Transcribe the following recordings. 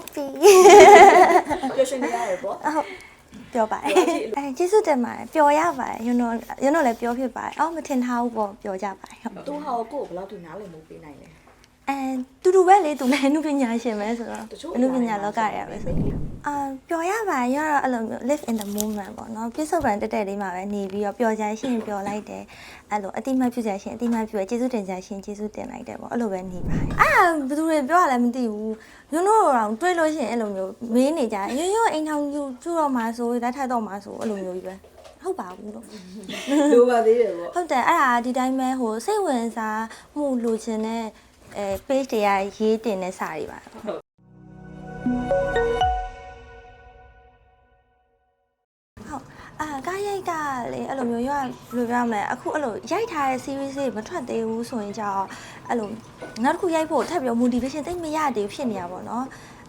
happy ပျော်ရွှင်နေရတယ်ပေါ့ဟုတ်ပြောပါတယ်အဲကျေးဇူးတင်ပါတယ်ပျော်ရပါတယ်ယူနိုယူနိုလည်းပြောဖြစ်ပါတယ်အော်မထင်ထားဘူးပေါ့ပျော်ကြပါတယ်ဟုတ်သူဟာကိုကိုဘယ်လောက်ထိနားလည်မှုပေးနိုင်လဲ အဲတူတူပဲလေသူလည်းအနုပညာရှင်ပဲဆိုတော့တချို့အနုပညာလောကရပဲဆိုအာပျော်ရပါတယ်ရတော့အဲ့လိုမျိုး live in the moment ပေါ့နော်ပြစ္ဆုတ်ပံတက်တက်လေးမှာပဲနေပြီးတော့ပျော်ကြရှင်ပျော်လိုက်တယ်အဲ့လိုအတိမတ်ပြုကြရှင်အတိမတ်ပြုရကျေးဇူးတင်ကြရှင်ကျေးဇူးတင်လိုက်တယ်ပေါ့အဲ့လိုပဲနေပါတယ်အာဘယ်သူတွေပြောရလဲမသိဘူးညွန်းတို့တော့တွေးလို့ရှိရင်အဲ့လိုမျိုးမေးနေကြရွရွအိမ်ထောင်ကျူကျူတော့မှာဆိုလက်ထပ်တော့မှာဆိုအဲ့လိုမျိုးကြီးပဲဟုတ်ပါဘူးလို့လိုပါသေးတယ်ပေါ့ဟုတ်တယ်အဲ့ဒါဒီတိုင်းပဲဟိုစိတ်ဝင်စားမှုလိုချင်တဲ့ အဲ page တွေကရေးတင်တဲ့စာတွေပါဟုတ်ဟုတ်အာကားရိုက်ကလေအဲ့လိုမျိုးရွာလိုပြောမလဲအခုအဲ့လိုရိုက်ထားတဲ့ series တွေမထွက်သေးဘူးဆိုရင်ကြောင့်အဲ့လိုနောက်တစ်ခုရိုက်ဖို့ထပ်ပြီး motivation တိတ်မရသေးဖြစ်နေတာပေါ့နော်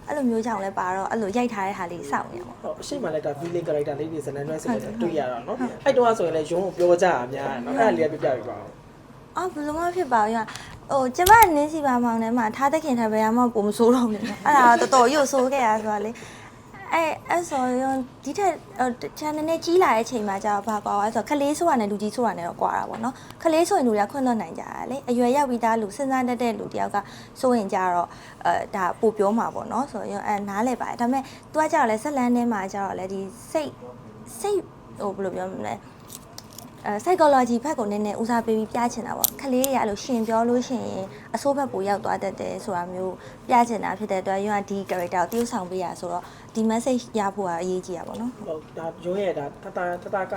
အဲ့လိုမျိုးကြောင့်လည်းပါတော့အဲ့လိုရိုက်ထားတဲ့ဟာလေးစောင့်နေပါဟုတ်အရှိမလည်းက feeling character လေးတွေဇနန်တွဲဆိုတဲ့တွေ့ရတော့နော်အဲ့တော့ဆိုရင်လည်းရုံးကိုပြောကြတာများတယ်နော်အဲ့ဒါလေးကပြပြပြပါဦးအော်ဘယ်လိုမှဖြစ်ပါဘူးရ ဟိုကျမနင်းစီပါမောင်ထဲမှာထားတဲ့ခင်ထားပဲအမပုံမဆိုးတော့ဘူးနော်အဲ့ဒါတော့တော်တော်ရုပ်ဆိုးခဲ့ရဆိုတာလေအဲအဲ့ဆိုရင်ဒီထက်ချန်နယ်နဲ့ကြီးလာတဲ့အချိန်မှာကျတော့ဘာကွာလဲဆိုတော့ခလေးဆိုရနဲ့လူကြီးဆိုရနဲ့တော့ကွာတာပေါ့နော်ခလေးဆိုရင်လူတွေကခွင့်လွှတ်နိုင်ကြတာလေအရွယ်ရောက်ပြီးသားလူစဉ်းစားတတ်တဲ့လူတယောက်ကဆိုရင်ကြတော့အဲဒါပို့ပြောမှာပေါ့နော်ဆိုရင်အဲနားလဲပါတယ်ဒါပေမဲ့ तू ကကြတော့လဲဇက်လန်းထဲမှာကြတော့လဲဒီစိတ်စိတ်ဟိုဘယ်လိုပြောမလဲ အဲ psychology ဘက်ကိုနည်းနည်းဦးစားပေးပြီးပြချင်တာပေါ့ခလေးရအဲ့လိုရှင်ပြောလို့ရှင်ရင်အဆိုးဘက်ကိုရောက်သွားတတ်တယ်ဆိုတာမျိုးပြချင်တာဖြစ်တဲ့အတွက်ရွံ့ဒီ character ကိုတည်ဆောင်ပေးရဆိုတော့ဒီ message ရဖို့ကအရေးကြီးတာပေါ့နော်ဟုတ်ဒါရိုးရဲ့ဒါတတတတက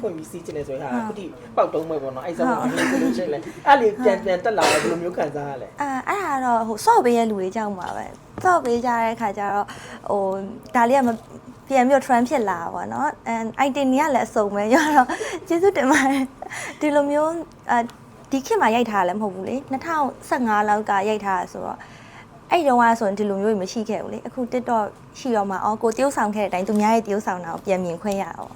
ဖွင့်ပြီးစီးချင်တယ်ဆိုရင်ဟာခုတိပေါက်တုံးမဲ့ပေါ့နော်အဲ့စမှာမျိုးဆိုလို့ရှိရင်လေအဲ့လေပြန်ပြန်တက်လာတော့ဘယ်လိုမျိုးခံစားရလဲအာအဲ့ဒါတော့ဟိုစော့ပေးရလူတွေကြောက်မှာပဲစော့ပေးကြတဲ့ခါကျတော့ဟိုဒါလေးက ပြန်ပြီးတော့ trend ဖြစ်လာပါတော့။ and item တွေကလည်းအစုံပဲရတော့ကျေးဇူးတင်ပါတယ်ဒီလိုမျိုးအဲဒီခေတ်မှာရိုက်ထားတာလည်းမဟုတ်ဘူးလေ2015လောက်ကရိုက်ထားတာဆိုတော့အဲ့တုန်းကဆိုရင်ဒီလိုမျိုးမရှိခဲ့ဘူးလေအခု TikTok ရှိတော့မှအော်ကိုတရုပ်ဆောင်ခဲ့တဲ့အတိုင်းသူများရဲ့တရုပ်ဆောင်တာကိုပြန်မြင်ခွင့်ရတော့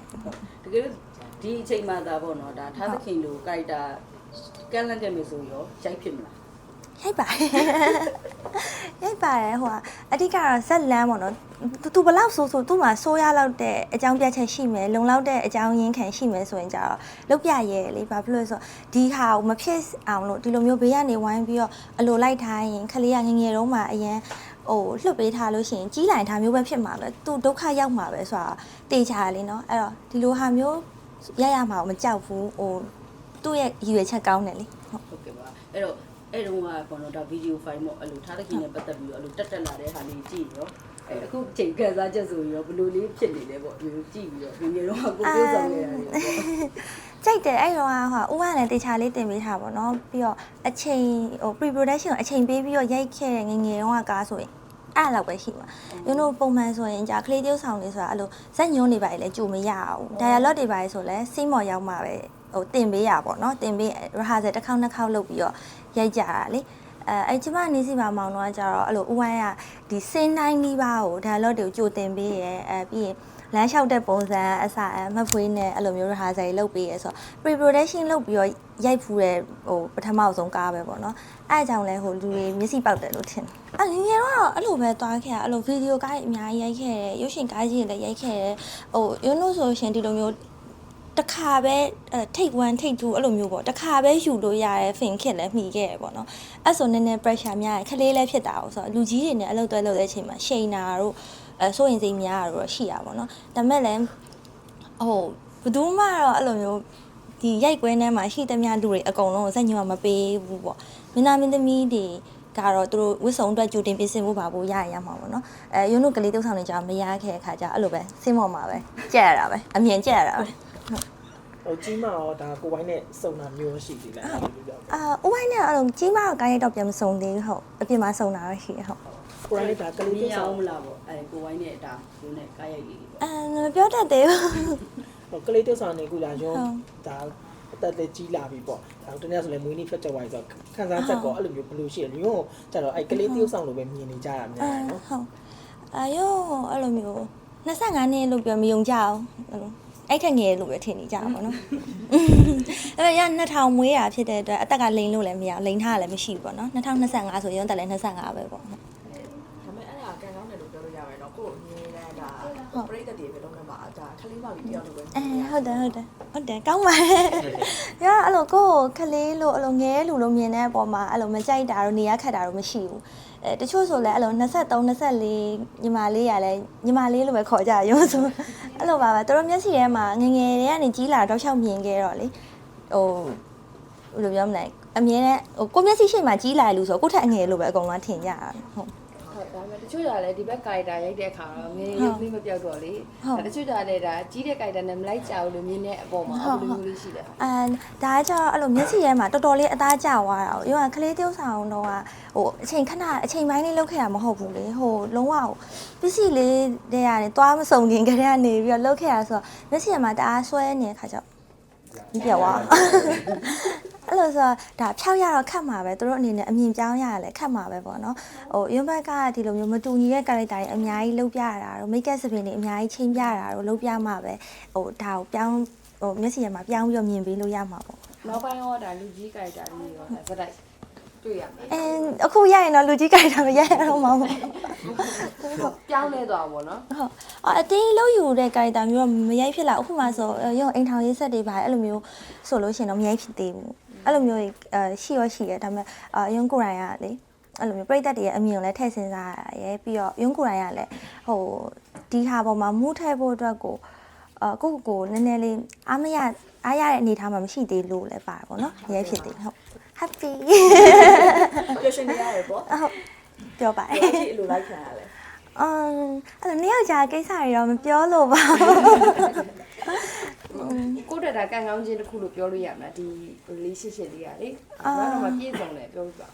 တကယ်လို့ဒီအချိန်မှသာပေါ့နော်ဒါထားသခင်လိုကြိုက်တာကန့်လန့်ခဲ့မယ်ဆိုရောရိုက်ဖြစ်မလားရိုက်ပါတယ် ရိုက်ပါတယ်ဟိုကအဓိကတော့ဇက်လန်းပေါ့နော်သူသူဘလောက်ဆိုဆိုသူ့မှာဆိုးရလောက်တဲ့အကြောင်းပြချက်ရှိမယ်လုံလောက်တဲ့အကြောင်းရင်းခံရှိမယ်ဆိုရင်ကြတော့လုတ်ပြရဲလေဘာဖြစ်လို့လဲဆိုတော့ဒီဟာကိုမဖြစ်အောင်လို့ဒီလိုမျိုးဘေးကနေဝိုင်းပြီးတော့အလိုလိုက်ထားရင်ခလေးကငယ်ငယ်တုန်းမှာအရင်ဟိုလှုပ်ပေးထားလို့ရှိရင်ကြီးလိုက်ထားမျိုးပဲဖြစ်မှာပဲသူဒုက္ခရောက်မှာပဲဆိုတာတေချာလေနော်အဲ့တော့ဒီလိုဟာမျိုးရရမှာကိုမကြောက်ဘူးဟိုသူ့ရဲ့ရည်ရွယ်ချက်ကောင်းတယ်လေဟုတ်ဟုတ်ကဲ့ပါအဲ့တော့ အဲ့တုန်းကပေါ့နော်ဒါဗီဒီယိုဖိုင်ပေါ့အဲ့လိုထားသခင်နဲ့ပတ်သက်ပြီးတော့အဲ့လိုတက်တက်လာတဲ့ဟာလေးကြည့်ရောအဲ့အခုချိန်ကန်စားချက်ဆိုရောဘယ်လိုလေးဖြစ်နေလဲပေါ့ဒီလိုကြည့်ပြီးတော့ငယ်ငယ်တော့ကိုပြောဆောင်နေတာတွေပေါ့ကြိုက်တယ်အဲ့တော့ဟာဦးကလည်းတေချာလေးတင်ပေးထားပါတော့ပြီးတော့အချိန်ဟို pre production ကိုအချိန်ပေးပြီးတော့ရိုက်ခဲ့တဲ့ငယ်ငယ်တုန်းကကားဆိုရင် အဲ့လောက်ပဲရှိမှာယူနိုပုံမှန်ဆိုရင်ကြာကလေးတယောက်ဆောင်လေးဆိုတာအဲ့လိုဇက်ညွန်းနေပါလေလဲကြိုမရအောင် dialogue တွေပါလေဆိုလဲစိမော်ရောက်မှာပဲဟိုတင်ပေးရပါတော့တင်ပေး rehearsal တစ်ခေါက်နှစ်ခေါက်လုပ်ပြီးတော့ရိုက်ကြတာလေအဲအဲ့ကျမနေစီပါမောင်တော့ကျတော့အဲ့လိုဦးဝိုင်းကဒီစင်းတိုင်းနီးပါးကို dialogue တွေကိုကြိုတင်ပေးရဲအဲပြီးရင် လမ်းလျှောက်တဲ့ပုံစံအစအမဖွေးနဲ့အဲ့လိုမျိုးဟာဇာကြီးလုပ်ပေးရဲဆိုတော့ pre production လုပ်ပြီးတော့ရိုက်ဖူးတဲ့ဟိုပထမဆုံးကားပဲပေါ့နော်အဲ့အကြောင့်လဲဟိုလူတွေမျက်စိပေါက်တယ်လို့ထင်တယ်အဲ့လင်းငယ်တော့အဲ့လိုပဲသွားခဲ့ရအဲ့လိုဗီဒီယိုကားကြီးအများကြီးရိုက်ခဲ့တယ်ရုပ်ရှင်ကားကြီးတွေလည်းရိုက်ခဲ့တယ်ဟိုယူနိုဆိုရှင်ဒီလိုမျိုးတစ်ခါပဲအဲထိတ်1ထိတ်2အဲ့လိုမျိုးပေါ့တစ်ခါပဲယူလို့ရတဲ့ fin ခစ်လည်းမှီခဲ့ရပေါ့နော်အဲ့ဆိုနည်းနည်း pressure များရခလေးလည်းဖြစ်တာအောင်ဆိုတော့လူကြီးတွေနဲ့အလုပ်တွဲလုပ်တဲ့အချိန်မှာရှိန်နာတို့ အဲစိုးရင်စိတ်များတာတို့ရှိရပါတော့ဒါမဲ့လည်းဟိုဘယ်သူမှတော့အဲ့လိုမျိုးဒီရိုက်ကွင်းထဲမှာရှိသမျှလူတွေအကုန်လုံးကိုစက်ညွှန်မပေးဘူးပေါ့မင်းသားမင်းသမီးတွေကတော့သူတို့ဝစ်စုံအတွက်ကြိုတင်ပြင်ဆင်ဖို့ပါဖို့ရရရမှာပေါ့နော်အဲရုံးတို့ကလေးတုပ်ဆောင်နေကြမရခဲ့တဲ့ခါကျအဲ့လိုပဲစင်းမော်မှာပဲကြက်ရတာပဲအမြင်ကြက်ရတာပဲဟိုကြီးမရောဒါကိုဝိုင်းနဲ့စုံတာမျိုးရှိသေးလားအဲ့လိုပြောအာဥပိုင်းနဲ့အဲ့လိုကြီးမတော့ကားရိုက်တော့ပြန်မစုံသေးဘူးဟုတ်အပြင်မှာစုံတာတော့ရှိရဟုတ် ကိုဝိုင်းနဲ့ဒါကလေးမြတွေင်ရဆောအောင်င်မလားပေါ့အဲ့ကိုဝိုင်းနဲ့ဒါဒီနဲ့ကားရိုက်လေးတွေပေါ့အာမပြောတတ်သေးဘူးဟိုကလေးတွေဆောင်နေကူလာရုံးဟုတ်ဒါအသက်လေးကြီးလာပြီပေါ့ဒါတနေ့ဆိုလည်းမွေးနေ့ဖြတ်ချက်သွားပြီဆိုတော့ခံစားချက်ကောအဲ့လိုမျိုးဘယ်လိုရှိရလဲရုံးကျတော့အဲ့ကလေးတယောက်ဆောင်လိုပဲမြင်နေကြတာများအာတယ်နော်ဟုတ်အာယောအဲ့လိုမျိုး25နှစ်လို့ပြောမယုံကြအောင်အဲ့လိုအဲ့ထက်ငယ်လို့ပဲထင်နေကြတာပေါ့နော်အဲ့ဒါရ2000မွေးတာဖြစ်တဲ့အတွက်အသက်ကလိန်လို့လည်းမရလိန်ထားလည်းမရှိဘူးပေါ့နော်2025ဆိုရင်တက်လည်း25ပဲပေါ့ ဒါပေမဲ့အဲ့ဒါကန်ကောင်းတယ်လို့ပြောလို့ ရမယ်နော်ကို့အမြင်နဲ့ ဒါပရိသတ်တွေပဲလုံးဝမှာဒါခလေးမလေးတယောက်လိုပဲအဲဟုတ်တယ်ဟုတ်တယ်ဟုတ်တယ်ကောင်းပါတယ်။ရအဲ့လိုကိုယ့်ကိုခလေးလို့အဲ့လိုငဲလူလို့မြင်တဲ့အပေါ်မှာအဲ့လိုမကြိုက်တာတော့နေရခတ်တာတော့မရှိဘူး။အဲတချို့ဆိုလည်းအဲ့လို23 24ညီမလေးရလဲညီမလေးလို့ပဲခေါ်ကြရုံဆိုအဲ့လိုပါပဲသူတို့မျက်စိထဲမှာငငယ်တွေကနေကြီးလာတော့ချောက်မြင်ခဲ့တော့လေဟိုဘယ်လိုပြောမလဲအမြင်နဲ့ဟိုကိုမျက်စိရှိမှကြီးလာလူဆိုကိုယ့်ထက်အငယ်လို့ပဲအကုန်လုံးထင်ကြတာဟုတ်ဟုတ်ဒါပေမဲ့တ ချို့ကြလည်းဒီဘက်ကာရီတာရိုက်တဲ့အခါတော့ငယ်ရုပ်လေးမပြောက်တော့လေဟုတ်ဒါတချို့ကြလည်းဒါကြီးတဲ့ကာရီတာနဲ့မလိုက်ကြဘူးလို့မြင်တဲ့အပေါ်မှာဟုအဲ့တ်လိုမျိုးလေးရှိတယ်အမ်ဒါကကျတော့အဲ့လိုမျက်စိထဲမှာတော်တော်လေးအသားကျသွားတာ။ရောကကလေးတယောက်ဆောင်တော့ကဟိုအချိန်ခဏအချိန်ပိုင်းလေးလောက်ခဲ့တာမဟုတ်ဘူးလေ။ဟိုလုံးဝဟိုပစ္စည်းလေးတဲ့ရတယ်သွားမစုံခင်ကတည်းကနေပြီးတော့လောက်ခဲ့တာဆိုတော့မျက်စိထဲမှာတအားဆွဲနေတဲ့ခါကျတော့ ဒီပြောသွား။အဲ့လိုဆိုတော့ဒါဖြောက်ရတော့ခတ်မှာပဲသူတို့အနေနဲ့အမြင်ပြောင်းရရလဲခတ်မှာပဲပေါ့နော်ဟိုရုံးဘက်ကဒီလိုမျိုးမတူညီတဲ့ character တွေအများကြီးလုပ်ပြရတာတော့ make up စပင်တွေအများကြီးချင်းပြရတာတော့လုပ်ပြမှာပဲဟိုဒါကိုပြောင်းဟိုမျက်စိထဲမှာပြောင်းပြီးတော့မြင်ပေးလို့ရမှာပေါ့နောက်ပိုင်းရောဒါလူကြီးကာရီတာလေးရောဒါစတိုက်တွေ့ရမယ်အဲအခုရရင်တော့လူကြီးကြိုက်တာမရရတော့မှာပေါ့ပြောင်းလဲသွားပါဘောနော်ဟုတ် အော်အတင်းလို့ယူတဲ့ character မျိုးတော့မရိုက်ဖြစ်လာအခုမှဆိုရုံအိမ်ထောင်ရေးဆက်တွေပါအဲ့လိုမျိုးဆိုလို့ရှိရင်တော့မရိုက်ဖြစ်သေးဘူးအဲ့လိုမျိုးအဲရှိရောရှိရဒါပေမဲ့အရုံကိုယ်တိုင်ကလေအဲ့လိုမျိုးပြိတ္တတွေရဲ့အမြင်ကိုလည်းထည့်စဉ်းစားရရဲပြီးတော့ရုံကိုယ်တိုင်ကလည်းဟိုဒီဟာပေါ်မှာမူးထဲဖို့အတွက်ကိုအကိုကိုကိုနည်းနည်းလေးအားမရအားရတဲ့အနေအထားမှာမရှိသေးလို့လည်းပါတယ်ပေါ့နော်မရိုက်ဖြစ်သေးဟုတ် happy ပျော်ရွှင်နေရတယ်ပေါ့ဟုတ်ပြောပါအဲ့တယ်ဒီအလိုလိုက်ခံရလဲ အမ်အဲ့လိုနှစ်ယောက်ကြာကိစ္စတွေတော့မပြောလို့ပါဘူးကိုယ့်တက်တာကန်ကောင်းခြင်းတစ်ခုလို့ပြောလို့ရမှာဒီ relationship လေးကလေဘာတော့မပြည့်စုံတယ်ပြောပြပါ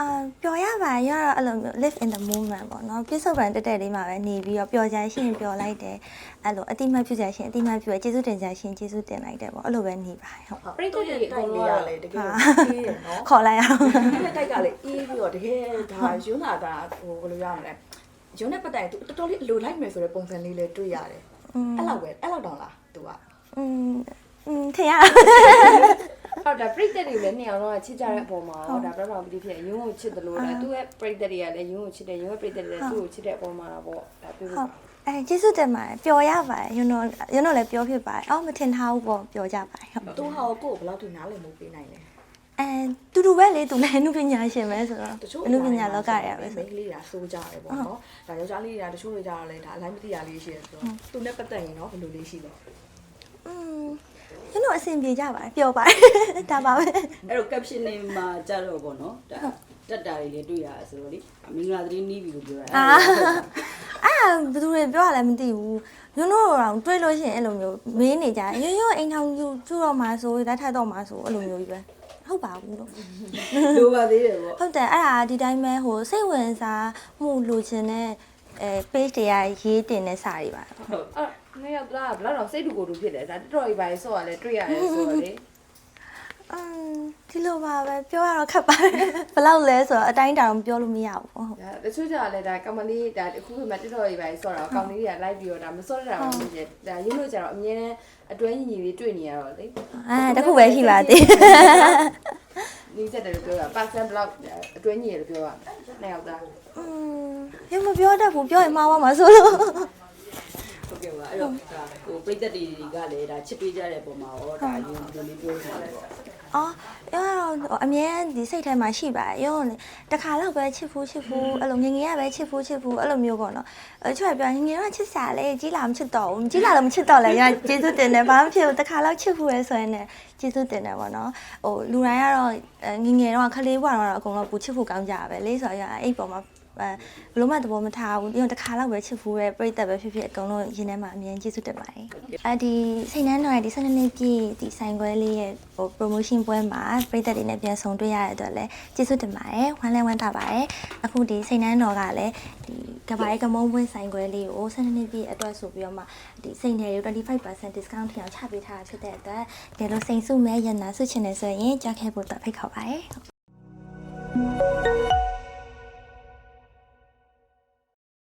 အာပျော်ရပါရောတော့အဲ့လိုမျိုး live in the moment ပေါ့နော်ပြစ္ဆုတ်ပံတက်တက်လေးမှာပဲနေပြီးတော့ပျော်ကြရှရင်ပျော်လိုက်တယ်အဲ့လိုအတိမတ်ပြုကြရှရင်အတိမတ်ပြုရကျေးဇူးတင်ကြရှရင်ကျေးဇူးတင်လိုက်တယ်ပေါ့အဲ့လိုပဲနေပါတယ်ဟုတ်ပရိသတ်တွေအတိုကုန်က်လုံးနေကရလည်းလေတကယ်အေးရနော်ခေါ်လိုက်အောင်ဒီတိုက်ကလေအေးပြီးတော့တကယ်ဒါယွန်းလာတာဟိုဘယ်လိုရမလဲ ယွန်းနဲ့ပတ်တိုင်တော်တော်လေးအလိုလိုက်မယ်ဆိုတဲ့ပုံစံလေးလည်းတွေ့ရတယ်အဲ့လောက်ပဲအဲ့လောက်တောင်လား तू อ่ะ อืมอืมထင်ရ ဟုတ်ဒါပရိသတ်တွေလည်းနှစ်ယောက်တော့ချစ်ကြတဲ့အပေါ်မှာတော့ဒါပြတော့ပတိဖြစ်ရုံးကိုချစ်တယ်လို့ဒါသူ့ရဲ့ပရိသတ်တွေကလည်းရုံးကိုချစ်တယ်ရုံးရဲ့ပရိသတ်တွေလည်းသူ့ကိုချစ်တဲ့အပေါ်မှာတော့ပေါ့ဒါပြောပြ ဟုတ် ပါ အဲကျေးဇူးတင်ပါတယ်ပျော်ရပါတယ်ယူနိုယူနိုလည်းပြောဖြစ်ပါတယ်အော်မထင်ထားဘူးပေါ့ပျော်ကြပါတယ်ဟုတ် သူဟာကိုဘယ်လောက်ထိနားလည်မှုပေးနိုင်လဲ အဲတူတူပဲလေသူလည်းအနုပညာရှင်ပဲဆိုတော့တချို့အနုပညာလောကရပဲမိဆိုန်းကလေးတွေကစိုးကြတယ်ပေါ့နော်ဒါယောက်ျားလေးတွေကတချို့တွေကြတော့လေဒါအလိုက်မသိရလေးရှိတယ်ဆိုတော့သူနဲ့ပတ်သက်ရင်တော့ဘယ်လိုလေးရှိလဲอืมယူနိုအဆင်ပြေကြပါတယ်ပျော်ပါတယ်ဒါပါပဲအဲ့တော့ caption လေးမှာကြတော့ပေါ့နော်ဒါတက်တာတွေလည်းတွေ့ရဆိုတော့လေမင်္ဂလာသတင်းနီးပြီလို့ပြောတာအာအဲ့ဒါဘယ်သူတွေပြောရလဲမသိဘူးယူနိုတော့တွေ့လို့ရှိရင်အဲ့လိုမျိုးမေးနေကြရွရွအိမ်ထောင်ယူကျူတော့မှာဆိုလက်ထပ်တော့မှာဆိုအဲ့လိုမျိုးကြီးပဲ ဟုတ်ပါဘူးလို့လိုပါသေးတယ်ပေါ့ဟုတ်တယ်အဲ့ဒါဒီတိုင်းပဲဟိုစိတ်ဝင်စားမှုလိုချင်တဲ့အဲ page တွေကရေးတင်တဲ့စာတွေပါဟုတ်အဲ့နှစ်ယောက်သားကဘယ်တော့စိတ်တူကိုယ်တူဖြစ်တယ်ဒါတော်တော်ကြီးပါလေဆော့ရလဲတွေ့ရတယ်ဆိုတော့လေ အမ်ဒီလိုပါပဲပြောရတော့ခက်ပါတယ်ဘယ်လောက်လဲဆိုတော့အတိုင်းတာတော့ပြောလို့မရဘူးဟုတ်ဒါတချို့ကြလဲဒါကမလေးဒါအခုမှတက်တော်ကြီးပါလေဆော့တာကောင်လေးတွေက live ပြီးတော့ဒါမဆော့တာမှမဖြစ်ဒါရင်းလို့ကြတော့အမြဲတမ်းအတွဲညီညီလေးတွေ့နေရတော့လေအဲတခုပဲရှိပါသေးနီးစက်တယ်လို့ပြောတာ percent block အတွဲညီရလို့ပြောတာနှစ်ယောက်သားอืมရုံမပြောတတ်ဘူးပြောရင်မှားပါမှာဆိုလို့ ဟုတ်ကဲ့ပါအဲ့တော့ဒါဟိုပြိသက်တွေကလည်းဒါချစ်ပေးကြတဲ့ပုံမှာရောဒါအရင်ဒီလိုလေးပြောနေတာပေါ့အော်အဲ့တော့အမြဲဒီစိတ်ထဲမှာရှိပါတယ်ရုံလေတခါတော့ပဲချစ်ဖူးချစ်ဖူးအဲ့လိုငယ်ငယ်ကပဲချစ်ဖူးချစ်ဖူးအဲ့လိုမျိုးပေါ့နော်အဲ့ချွတ်ပြောငယ်ငယ်တော့ချစ်စားလေကြီးလာမချစ်တော့ဘူးကြီးလာတော့မချစ်တော့လဲရကျေးဇူးတင်တယ်ဘာမှဖြစ်ဘူးတခါတော့ချစ်ဖူးရဲဆိုရင်လည်းကျေးဇူးတင်တယ်ပေါ့နော်ဟိုလူတိုင်းကတော့ငယ်ငယ်တော့ခလေးဘွားတော့အကုန်လုံးပူချစ်ဖူးကောင်းကြပဲလေဆိုတော့အဲ့ပေါ်မှာ အဲဘလို့မှသဘောမထားဘူးဒီတော့တစ်ခါတော့ပဲချစ်ဖူးရဲပြိတ္တပဲဖြစ်ဖြစ်အကုန်လုံးရင်ထဲမှာအမြင်ကျေးဇူးတင်ပါတယ်အဲဒီစိတ်နှမ်းတော်ရဲ့ဒီ12နှစ်ပြည့်ဒီဆိုင်ခွဲလေးရဲ့ဟို promotion ပွဲမှာပြိတ္တတွေနဲ့ပြန်ဆုံတွေ့ရတဲ့အတွက်လည်းကျေးဇူးတင်ပါတယ်ဝမ်းလဲဝမ်းသာပါတယ်အခုဒီစိတ်နှမ်းတော်ကလည်းဒီကဘာရဲ့ကမုံပွဲဆိုင်ခွဲလေးကို12နှစ်ပြည့်အတွက်ဆိုပြီးတော့မှဒီစိတ်နယ်တွေ25% discount ထည့်အောင်ချပေးထားတာဖြစ်တဲ့အတွက်ဒီလိုစိန်စုမဲရနာစုချင်နေဆိုရင်ကြောက်ခဲ့ဖို့တော့ဖိတ်ခေါ်ပါတယ်